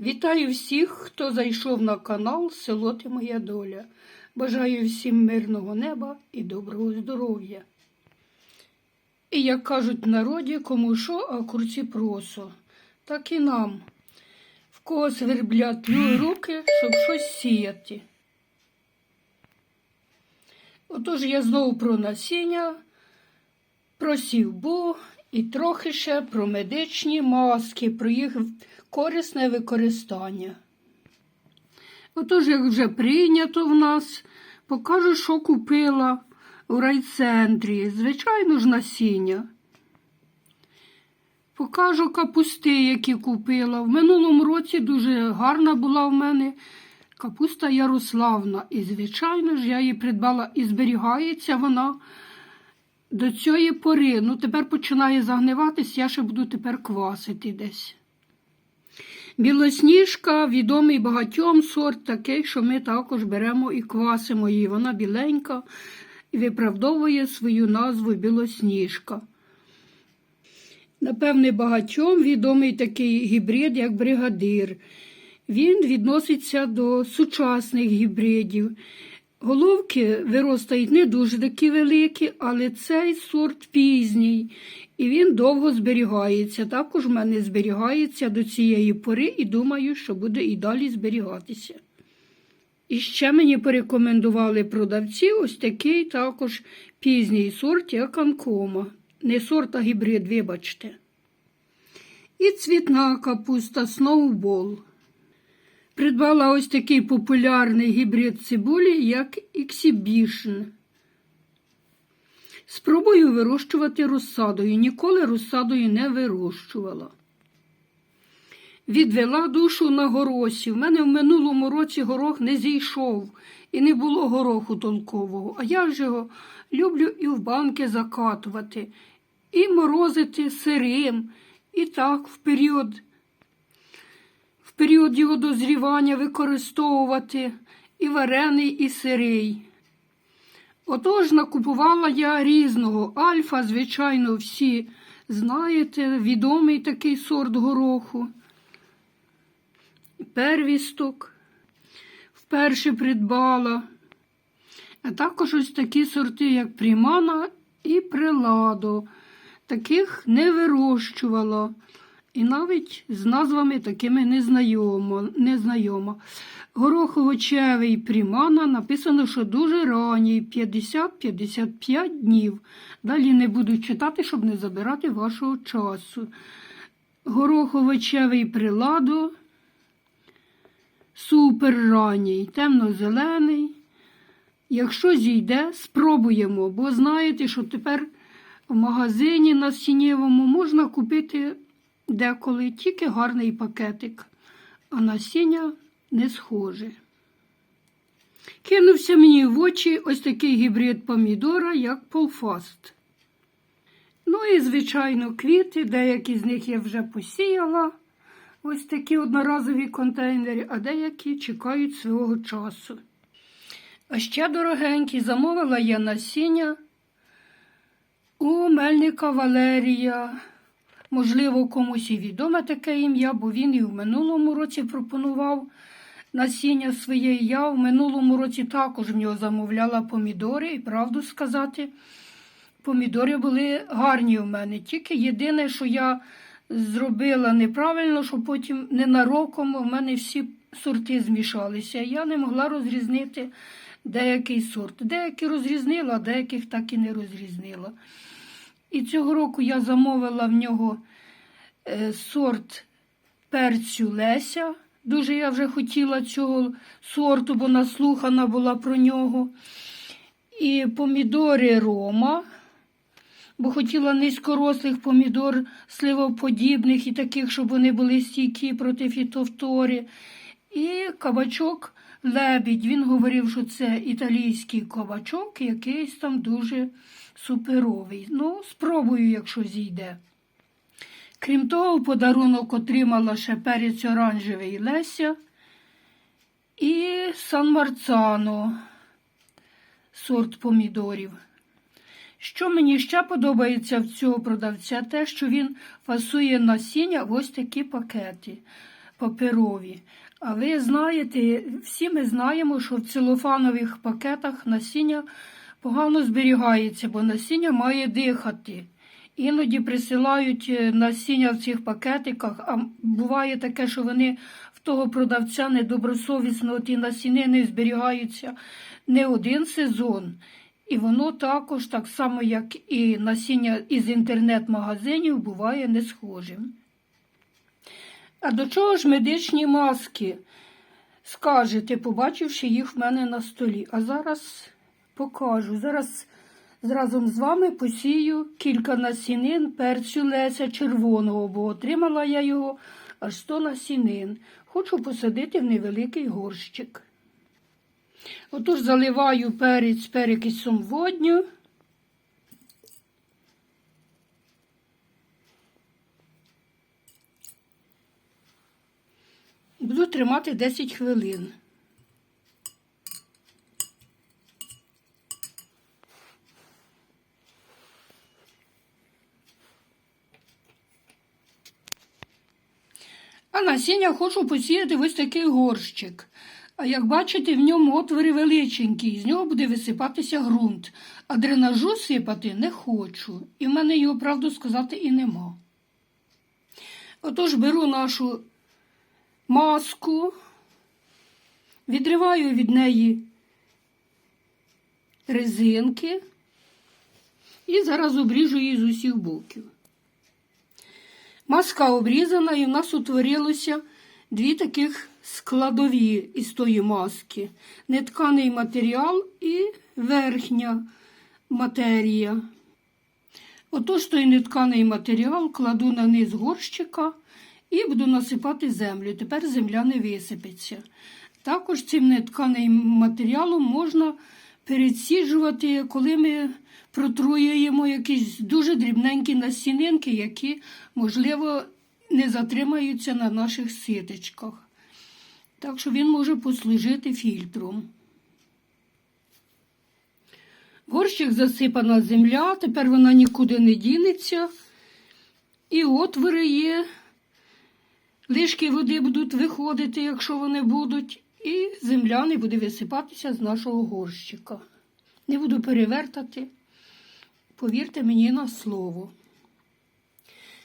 Вітаю всіх, хто зайшов на канал Село Ти Моя Доля. Бажаю всім мирного неба і доброго здоров'я. І як кажуть в народі, кому що, а курці просо. Так і нам. В кого сверблять руки, щоб щось сіяти. Отож я знову про насіння, про сівбу і трохи ще про медичні маски, про їх корисне використання. Отож, як вже прийнято в нас, покажу, що купила у райцентрі. Звичайно ж, насіння. Покажу капусти, які купила. В минулому році дуже гарна була в мене капуста Ярославна. І, звичайно ж, я її придбала і зберігається вона до цієї пори. Ну, тепер починає загниватись, я ще буду тепер квасити десь. Білосніжка відомий багатьом сорт, такий, що ми також беремо і квасимо її. Вона біленька і виправдовує свою назву білосніжка. Напевне, багатьом відомий такий гібрид, як бригадир. Він відноситься до сучасних гібридів. Головки виростають не дуже такі великі, але цей сорт пізній, і він довго зберігається. Також в мене зберігається до цієї пори і думаю, що буде і далі зберігатися. І ще мені порекомендували продавці ось такий також пізній сорт, як анкома. Не сорт, а гібрид, вибачте. І цвітна капуста Сноубол. Придбала ось такий популярний гібрид цибулі, як Exhibition. Спробую вирощувати розсадою. Ніколи розсадою не вирощувала. Відвела душу на горосі. В мене в минулому році горох не зійшов і не було гороху толкового. А я ж його люблю і в банки закатувати, і морозити сирим, і так в період період його дозрівання використовувати і варений, і сирий. Отож, накупувала я різного альфа, звичайно, всі знаєте, відомий такий сорт гороху. Первісток вперше придбала. А також ось такі сорти, як Прімана і Приладо. Таких не вирощувала. І навіть з назвами такими незнайомо. незнайома. Гороховочевий Прімана написано, що дуже ранній, 50-55 днів. Далі не буду читати, щоб не забирати вашого часу. Гороховочевий приладо, супер ранній, темно-зелений. Якщо зійде, спробуємо, бо знаєте, що тепер в магазині на сінєвому можна купити деколи тільки гарний пакетик, а насіння не схоже. Кинувся мені в очі ось такий гібрид помідора, як полфаст. Ну і, звичайно, квіти, деякі з них я вже посіяла. Ось такі одноразові контейнери, а деякі чекають свого часу. А ще, дорогенькі, замовила я насіння у Мельника Валерія. Можливо, комусь і відоме таке ім'я, бо він і в минулому році пропонував насіння своє. Я в минулому році також в нього замовляла помідори, і правду сказати, помідори були гарні в мене. Тільки єдине, що я зробила неправильно, що потім ненароком в мене всі сорти змішалися. Я не могла розрізнити деякий сорт. Деякі розрізнила, деяких так і не розрізнила. І цього року я замовила в нього е, сорт перцю Леся. Дуже я вже хотіла цього сорту, бо наслухана була про нього. І помідори Рома, бо хотіла низькорослих помідор, сливоподібних і таких, щоб вони були стійкі проти фітовтори. І кабачок лебідь. Він говорив, що це італійський кабачок, якийсь там дуже суперовий. Ну, спробую, якщо зійде. Крім того, подарунок отримала ще перець оранжевий Леся і Сан Марцано, сорт помідорів. Що мені ще подобається в цього продавця, те, що він фасує насіння в ось такі пакети. Паперові. А ви знаєте, всі ми знаємо, що в целофанових пакетах насіння погано зберігається, бо насіння має дихати. Іноді присилають е, насіння в цих пакетиках, а буває таке, що вони в того продавця недобросовісно ті насінини зберігаються не один сезон. І воно також, так само, як і насіння із інтернет-магазинів, буває не схожим. А до чого ж медичні маски? Скажете, побачивши їх в мене на столі. А зараз покажу. Зараз разом з вами посію кілька насінин перцю Леся червоного, бо отримала я його аж 100 насінин. Хочу посадити в невеликий горщик. Отож заливаю перець перекисом водню. Буду тримати 10 хвилин. А насіння хочу посіяти ось такий горщик. А як бачите, в ньому отвори величенькі, з нього буде висипатися ґрунт, а дренажу сипати не хочу. І в мене його, правду сказати, і нема. Отож беру нашу маску, відриваю від неї резинки і зараз обріжу її з усіх боків. Маска обрізана і в нас утворилося дві таких складові із тої маски. Нетканий матеріал і верхня матерія. Отож той нетканий матеріал кладу на низ горщика і буду насипати землю. Тепер земля не висипеться. Також цим нетканим матеріалом можна пересіджувати, коли ми протруюємо якісь дуже дрібненькі насінинки, які, можливо, не затримаються на наших ситочках. Так що він може послужити фільтром. Горщик засипана земля, тепер вона нікуди не дінеться. І отвори є. Лишки води будуть виходити, якщо вони будуть, і земля не буде висипатися з нашого горщика. Не буду перевертати, повірте мені на слово.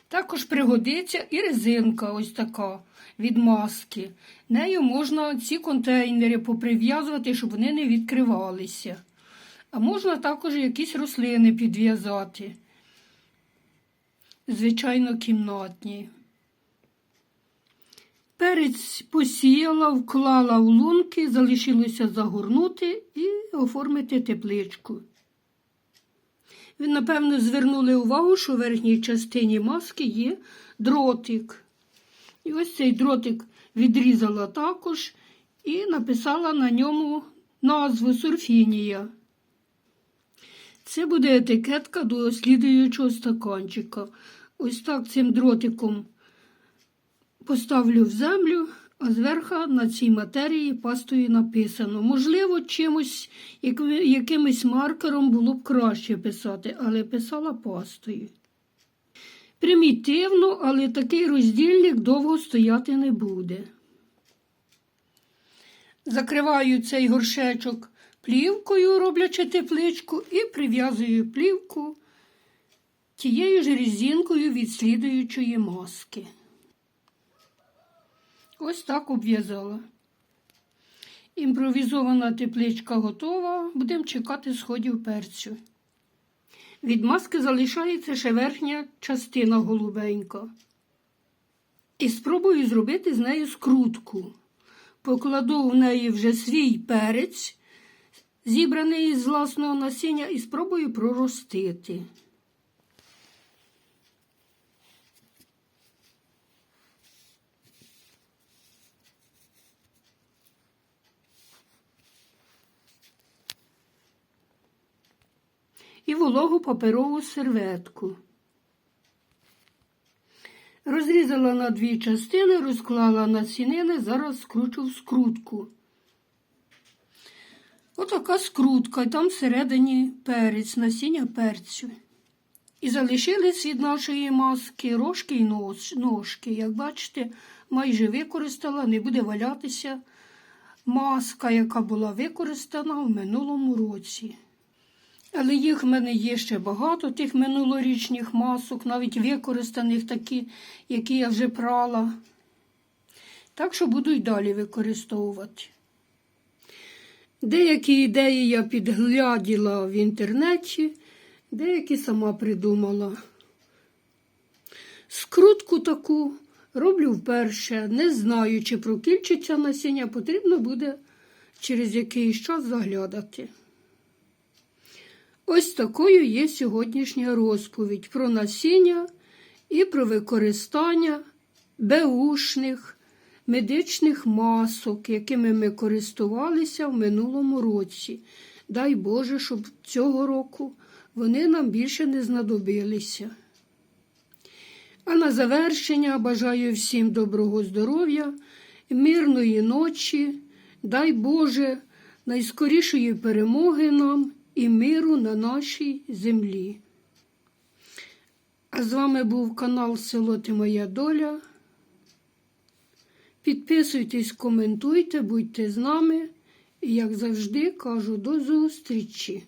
Також пригодиться і резинка ось така від маски. Нею можна ці контейнери поприв'язувати, щоб вони не відкривалися. А можна також якісь рослини підв'язати. Звичайно, кімнатні. Перець посіяла, вклала в лунки, залишилося загорнути і оформити тепличку. Ви, напевно, звернули увагу, що в верхній частині маски є дротик. І ось цей дротик відрізала також і написала на ньому назву сурфінія. Це буде етикетка до слідуючого стаканчика. Ось так цим дротиком поставлю в землю, а зверху на цій матерії пастою написано. Можливо, чимось, якимось маркером було б краще писати, але писала пастою. Примітивно, але такий роздільник довго стояти не буде. Закриваю цей горшечок плівкою, роблячи тепличку, і прив'язую плівку тією ж резинкою від слідуючої маски. Ось так обв'язала. Імпровізована тепличка готова. Будемо чекати сходів перцю. Від маски залишається ще верхня частина голубенька. І спробую зробити з нею скрутку. Покладу в неї вже свій перець, зібраний з власного насіння, і спробую проростити. І вологу паперову серветку. Розрізала на дві частини, розклала на сінини, зараз скручу в скрутку. Отака скрутка, і там всередині перець, насіння перцю. І залишились від нашої маски рожки і ножки. Як бачите, майже використала, не буде валятися маска, яка була використана в минулому році. Але їх в мене є ще багато, тих минулорічних масок, навіть використаних такі, які я вже прала. Так що буду й далі використовувати. Деякі ідеї я підгляділа в інтернеті, деякі сама придумала. Скрутку таку роблю вперше. Не знаю, чи прокільчиться насіння, потрібно буде через якийсь час заглядати. Ось такою є сьогоднішня розповідь про насіння і про використання беушних медичних масок, якими ми користувалися в минулому році. Дай Боже, щоб цього року вони нам більше не знадобилися. А на завершення бажаю всім доброго здоров'я, мирної ночі, дай Боже, найскорішої перемоги нам і миру на нашій землі. А з вами був канал Село Ти Моя Доля. Підписуйтесь, коментуйте, будьте з нами. І, як завжди, кажу до зустрічі!